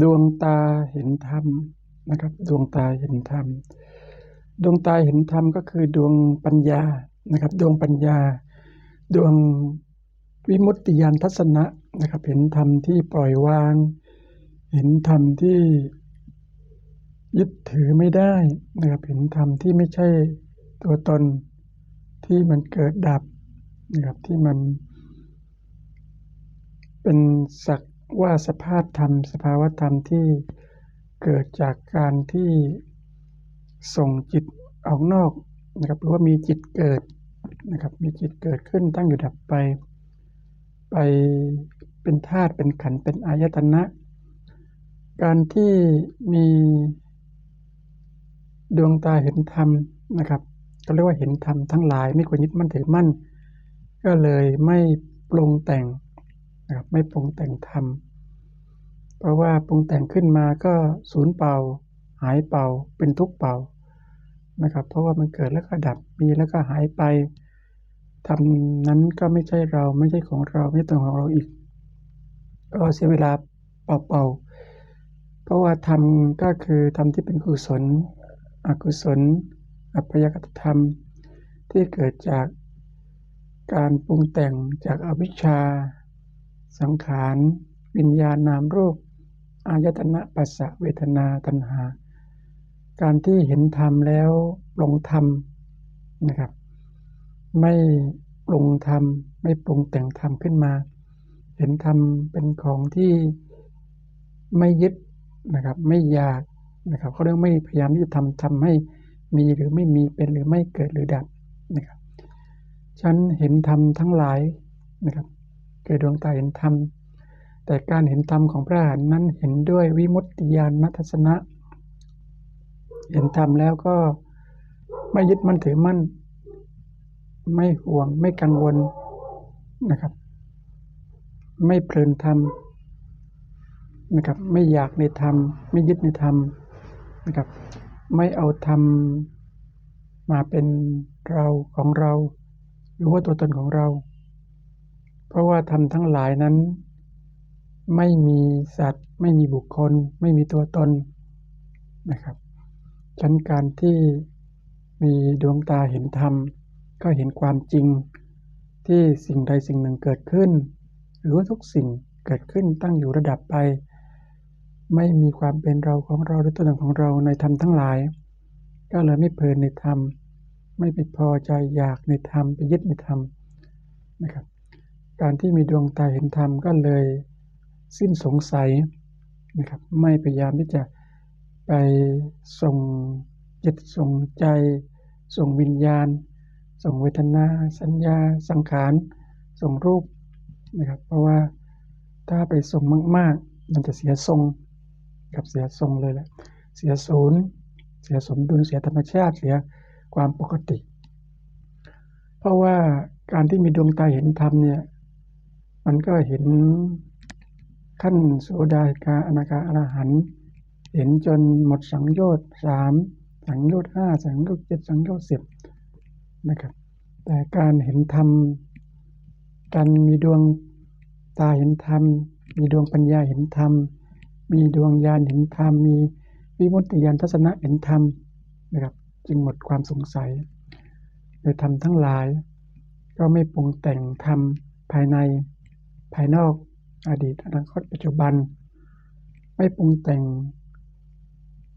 ดวงตาเห็นธรรมนะครับ ดวงตาเห็นธรรม ดวงตาเห็นธรรมก็คือดวงปัญญานะครับ ดวงปัญญา ดวงวิมุตติญาณทัศนะนะครับ เห็นธรรมที่ปล่อยวาง เห็นธรรมที่ยึดถือไม่ได้นะครับ เห็นธรรมที่ไม่ใช่ตัวตนที่มันเกิดดับนะครับที่มันเป็นสัก ว่าสภาพธรรม สภาวธรรมที่เกิดจากการที่ส่งจิตออกนอกนะครับหรือว่ามีจิตเกิดนะครับมีจิตเกิดขึ้นตั้งอยู่ดับไป ไปเป็นธาตุเป็นขันธ์เป็นอายตนะ การที่มีดวงตาเห็นธรรมนะครับก็เรียกว่าเห็นธรรมทั้งหลายไม่ควรยึดมั่นถือมั่น ก็เลยไม่ปรุงแต่ง นะครับไม่ปรุงแต่งธรรมเพราะว่าปรุงแต่งขึ้นมาก็สูญเปล่า หายเปล่าเป็นทุกเปล่านะครับ เพราะว่ามันเกิดแล้วก็ดับมีแล้วก็หายไปทำนั้นก็ไม่ใช่เราไม่ใช่ของเราไม่ใช่ตัวของเราอีกก็เสียเวลาเปล่าๆเพราะว่าธรรมก็คือธรรมที่เป็นกุศล อกุศล อัพยกตธรรม ที่เกิดจากการปรุงแต่งจากอวิชชา สังขารวิญญาณนามรูปอายตนะปัสสะเวทนาตัณหา การที่เห็นธรรมแล้วปรงธรรมนะครับ ไม่ปรุงธรรมไม่ปรุงแต่งธรรมขึ้นมา เห็นธรรมเป็นของที่ไม่ยึดนะครับ ไม่อยากนะครับเขาเรียกไม่พยายามที่จะทำทำให้มีหรือไม่มีเป็นหรือไม่เกิดหรือดับนะครับฉันเห็นธรรมทั้งหลายนะครับ เกิดดวงตาเห็นธรรม แต่การเห็นธรรมของพระอรหันต์นั้นเห็นด้วยวิมุตติญาณทัศนะ เห็นธรรมแล้วก็ไม่ยึดมั่นถือมั่น ไม่ห่วงไม่กังวลนะครับ ไม่เพลินธรรมนะครับ ไม่อยากในธรรม ไม่ยึดในธรรมนะครับ ไม่เอาธรรมมาเป็นเราของเรา หรือว่าตัวตนของเรา เพราะว่าธรรมทั้งหลายนั้น ไม่มีสัตว์ ไม่มีบุคคล ไม่มีตัวตนนะครับฉันการที่มีดวงตาเห็นธรรม ก็เห็นความจริงที่สิ่งใดสิ่งหนึ่งเกิดขึ้น หรือว่าทุกสิ่งเกิดขึ้นตั้งอยู่ระดับไป ไม่มีความเป็นเราของเราหรือตัวตนของเราในธรรมทั้งหลาย ก็เลยไม่เพลินในธรรม ไม่ไปพอใจอยากในธรรมไปยึดในธรรมนะครับ การที่มีดวงตาเห็นธรรมก็เลยสิ้นสงสัยนะครับไม่พยายามที่จะไปส่งจิตส่งใจ ส่งวิญญาณ ส่งเวทนา สัญญา สังขาร ส่งรูปนะครับเพราะว่าถ้าไปส่งมาก ๆ มันจะเสียทรงกับเสียทรงเลยแหละเสียศูนย์ เสียสมดุลเสียธรรมชาติเสียความปกติ เพราะว่าการที่มีดวงตาเห็นธรรมเนี่ย มันก็เห็นขั้นโสดาคาอนาคาอรหันเห็นจนหมดสังโยชน์สามสังโยชน์ห้าสังโยชน์เจ็ดสังโยชน์สิบนะครับ แต่การเห็นธรรมการมีดวงตาเห็นธรรม มีดวงปัญญาเห็นธรรม มีดวงญาณเห็นธรรม มีวิมุตติญาณทัศนะเห็นธรรมนะครับจึงหมดความสงสัยในธรรมทั้งหลาย ก็ไม่ปรุงแต่งธรรมภายใน ภายนอกอดีตอนาคตปัจจุบัน ไม่ปรุงแต่ง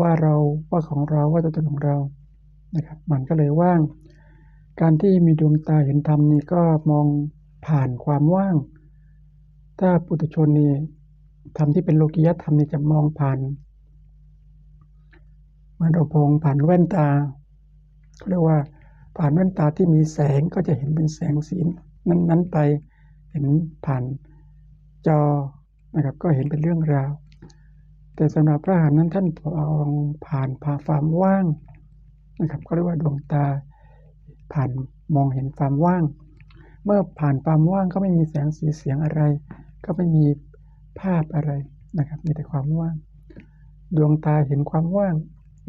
ว่าเราว่าของเราว่าตัวตนของเรานะครับมันก็เลยว่าง การที่มีดวงตาเห็นธรรมนี่ก็มองผ่านความว่าง ถ้าปุถุชนนี่ธรรมที่เป็นโลกิยธรรมนี่จะมองผ่านมือนเราพองผ่านแว่นตาเขาเรียกว่าผ่านแว่นตาที่มีแสงก็จะเห็นเป็นแสงสีนั้นๆไป เห็นผ่านจอนะครับก็เห็นเป็นเรื่องราว แต่สำหรับพระอรหันต์นั้นท่านมองผ่านผ่าความว่างนะครับก็เรียกว่าดวงตาผ่านมองเห็นความว่าง เมื่อผ่านความว่างก็ไม่มีแสงสีเสียงอะไร ก็ไม่มีภาพอะไรนะครับมีแต่ความว่าง ดวงตาเห็นความว่าง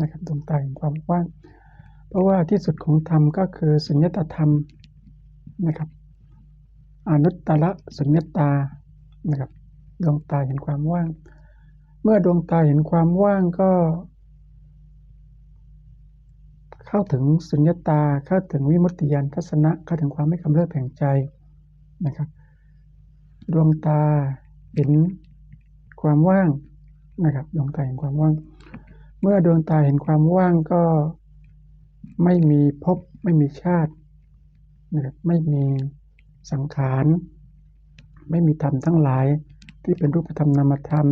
นะครับดวงตาเห็นความว่าง เพราะว่าที่สุดของธรรมก็คือสุญญตธรรมนะครับ อนุตตรสุญญตานะครับ ดวงตาเห็นความว่าง เมื่อดวงตาเห็นความว่างก็ เข้าถึงสุญญตาเข้าถึงวิมุตติยานทัศนะเข้าถึงความไม่กำเริบแห่งใจนะครับ ดวงตาเห็นความว่างนะครับ ดวงตาเห็นความว่าง เมื่อดวงตาเห็นความว่างก็ไม่มีภพไม่มีชาตินะครับไม่มี สังขารไม่มีธรรมทั้งหลายที่เป็นรูปธรรมนามธรรม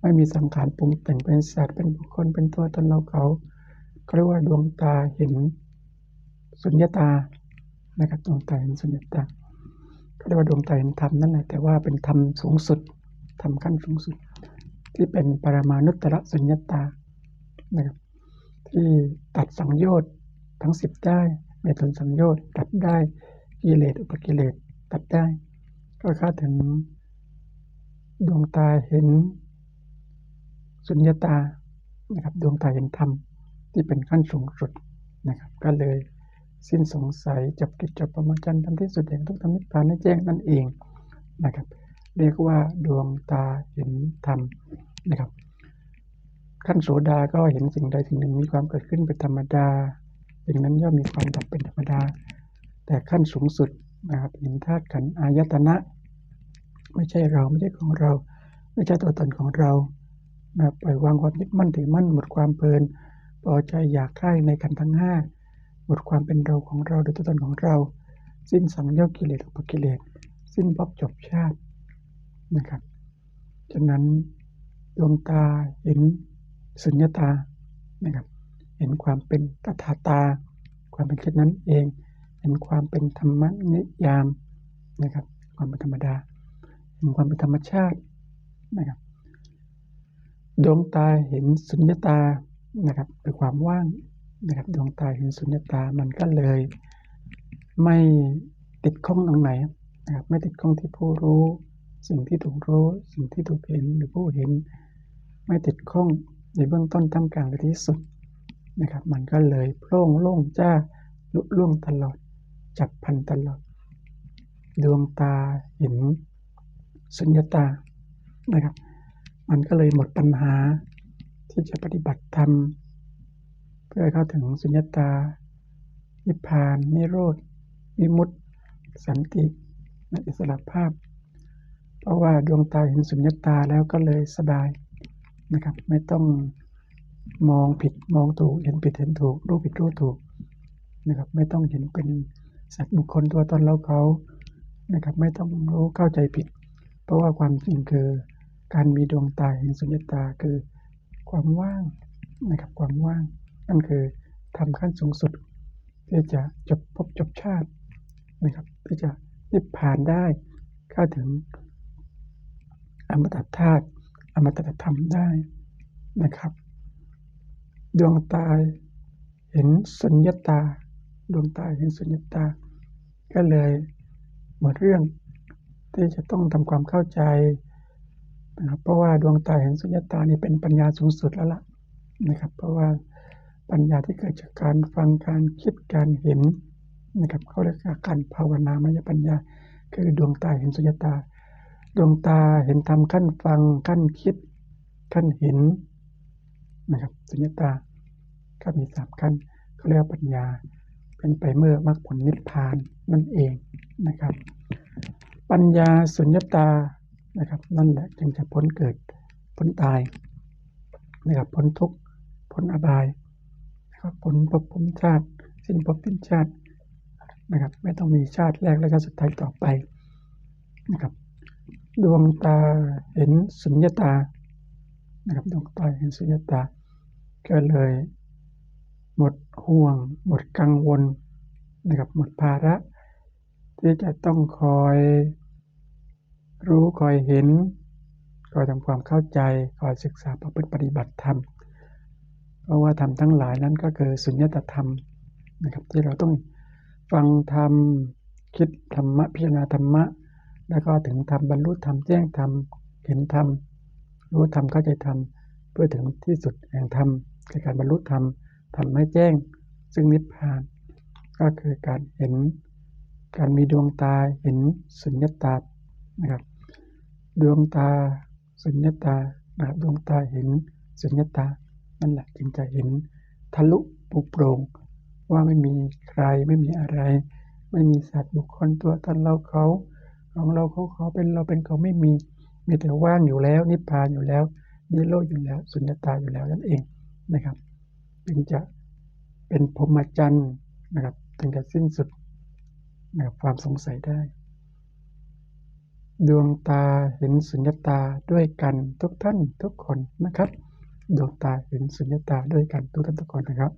ไม่มีสังขารปรุงแต่งเป็นสัตว์เป็นบุคคลเป็นตัวตนเราเขาเขาเรียกว่าดวงตาเห็นสุญญตานะครับดวงตาเห็นสุญญตาเขาเรียกว่าดวงตาเห็นธรรมนั่นแหละแต่ว่าเป็นธรรมสูงสุดธรรมขั้นสูงสุด ที่เป็นปรมานุตตรสุญญตานะครับที่ตัดสังโยชน์ทั้งสิบได้เมตุนสังโยชน์ตัดได้ กิเลสอุปกิเลสตัดได้ ก็เข้าถึงดวงตาเห็น สุญญตานะครับดวงตาเห็นธรรมที่เป็นขั้นสูงสุดนะครับ ก็เลยสิ้นสงสัยจับกิจจบประมาจันทร์ทำที่สุดแห่างทุกธรรมนิพพานให้แจ้งนั่นเองนะครับ เรียกว่าดวงตาเห็นธรรมนะครับ ขั้นโสดาก็เห็นสิ่งใดสิ่งหนึ่งมีความเกิดขึ้นเป็นธรรมดาสิ่งนั้นย่อมมีความดับเป็นธรรมดา แต่ขั้นสูงสุดนะครับเห็นธาตุขันธ์อายตนะ ไม่ใช่เราไม่ใช่ของเรา ไม่ใช่ตัวตนของเรานะปล่อยวางความยึดมั่นถือมั่นหมดความเพลินพอใจอยากใคร่ในขันทั้งห้าหมดความเป็นเราของเราโดยตัวตนของเรา สิ้นสังโยชน์กิเลสอุปกิเลส สิ้นภพจบชาตินะครับฉะนั้นดวงตาเห็นสุญญตานะครับเห็นความเป็นตถาตา ความเป็นเช่นั้นเอง ห็นความเป็นธรรมนิยามนะครับ ความเป็นธรรมดาเห็นความเป็นธรรมชาตินะครับ ดวงตาเห็นสุญญตานะครับคือความว่างนะครับดวงตาเห็นสุญญตามันก็เลย ไม่ติดข้องตรงไหนนะครับไม่ติดข้องที่ผู้รู้ สิ่งที่ถูกรู้ สิ่งที่ถูกเห็นหรือผู้เห็น ไม่ติดข้องในเบื้องต้นท่ามกลางและที่สุดนะครับ มันก็เลยโปร่งโล่งจ้าลุล่วงตลอด จับพันตลอดดวงตาเห็นสุญญตานะครับ มันก็เลยหมดปัญหาที่จะปฏิบัติธรรม เพื่อเข้าถึงสุญญตานิพพานนิโรธ วิมุตติ สันติอิสระภาพ เพราะว่าดวงตาเห็นสุญญตาแล้วก็เลยสบายนะครับ ไม่ต้องมองผิดมองถูก เห็นผิดเห็นถูก รู้ผิดรู้ถูกนะครับ ไม่ต้องเห็นเป็น สัตว์บุคคลตัวตนเราเขานะครับไม่ต้องรู้เข้าใจผิด เพราะว่าความจริงคือการมีดวงตาเห็นสุญญตาคือความว่างนะครับความว่าง นั่นคือทำขั้นสูงสุดที่จะจบภพจบชาตินะครับที่จะนิพพานได้เข้าถึงอมตะธาตุอมตะธรรมได้นะครับ ดวงตาเห็นสุญญตา ดวงตาเห็นสุญญตา ก็เลยหมดเรื่องที่จะต้องทำความเข้าใจนะครับเพราะว่าดวงตาเห็นสุญญตานี่เป็นปัญญาสูงสุดแล้วล่ะนะครับ เพราะว่าปัญญาที่เกิดจากการฟังการคิดการเห็นนะครับเขาเรียกว่าการภาวนามยปัญญา คือดวงตาเห็นสุญญตา ดวงตาเห็นธรรมขั้นฟังขั้นคิดขั้นเห็นนะครับสุญญตาก็มีสามขั้นเขาเรียกปัญญา เป็นไปเมื่อมรรคผลนิพพานนั่นเองนะครับ ปัญญาสุญญตานะครับ นั่นแหละจึงจะพ้นเกิดพ้นตายนะครับพ้นทุกข์พ้นอบายนะครับพ้นภพพ้นชาติ สิ้นภพสิ้นชาตินะครับ ไม่ต้องมีชาติแรกและชาติสุดท้ายต่อไปนะครับ ดวงตาเห็นสุญญตานะครับดวงตาเห็นสุญญตาก็เลย หมดห่วง หมดกังวลนะครับหมดภาระ ที่จะต้องคอยรู้คอยเห็น คอยทำความเข้าใจ คอยศึกษาประพฤติปฏิบัติธรรม เพราะว่าธรรมทั้งหลายนั้นก็คือสุญญตธรรมนะครับที่เราต้องฟังธรรมคิดธรรมะพิจารณาธรรมะ แล้วก็ถึงธรรมบรรลุธรรมแจ้งธรรมเห็นธรรมรู้ธรรมเข้าใจธรรมเพื่อถึงที่สุดแห่งธรรมคือการบรรลุธรรม ทำให้แจ้งซึ่งนิพพาน ก็คือการเห็น การมีดวงตาเห็นสุญญตานะครับ ดวงตาสุญญตานะครับดวงตาเห็นสุญญตา นั่นแหละจึงจะเห็นทะลุปลุกโปร่งว่าไม่มีใครไม่มีอะไร ไม่มีสัตว์บุคคลตัวตนเราเขาของเราเขาเขาเป็นเราเป็นเขาไม่มีมีแต่ว่างอยู่แล้ว นิพพานอยู่แล้วนิโรธอยู่แล้ว สุญญตาอยู่แล้วนั่นเองนะครับ จึงจะเป็นพรหมจรรย์นะครับถึงจะสิ้นสุดนะครับความสงสัยได้ ดวงตาเห็นสุญญตาด้วยกันทุกท่านทุกคนนะครับ ดวงตาเห็นสุญญตาด้วยกันทุกท่านทุกคนนะครับ